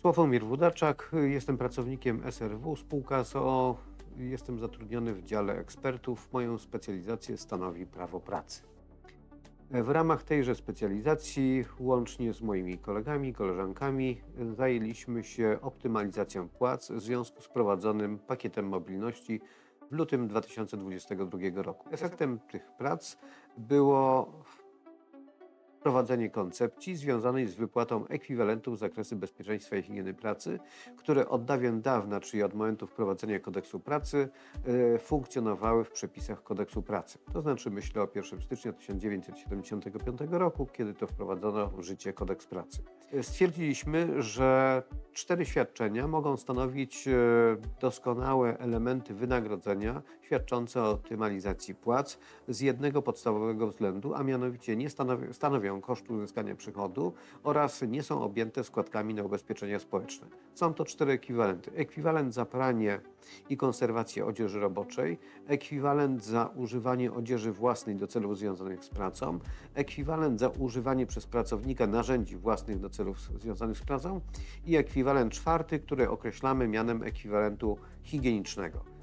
Sławomir Wudaczak, jestem pracownikiem SRW, spółka ZOO. Jestem zatrudniony w dziale ekspertów. Moją specjalizację stanowi prawo pracy. W ramach tejże specjalizacji, łącznie z moimi kolegami, koleżankami, zajęliśmy się optymalizacją płac w związku z prowadzonym pakietem mobilności w lutym 2022 roku. Efektem tych prac było wprowadzenie koncepcji związanej z wypłatą ekwiwalentów z zakresu bezpieczeństwa i higieny pracy, które od dawien dawna, czyli od momentu wprowadzenia kodeksu pracy, e, funkcjonowały w przepisach kodeksu pracy. To znaczy myślę o 1 stycznia 1975 roku, kiedy to wprowadzono w życie kodeks pracy. E, Stwierdziliśmy, że cztery świadczenia mogą stanowić e, doskonałe elementy wynagrodzenia świadczące o optymalizacji płac z jednego podstawowego względu, a mianowicie nie stanowią, stanowią kosztu uzyskania przychodu oraz nie są objęte składkami na ubezpieczenia społeczne. Są to cztery ekwiwalenty. Ekwiwalent za pranie i konserwację odzieży roboczej, ekwiwalent za używanie odzieży własnej do celów związanych z pracą, ekwiwalent za używanie przez pracownika narzędzi własnych do celów związanych z pracą i ekwiwalent czwarty, który określamy mianem ekwiwalentu higienicznego.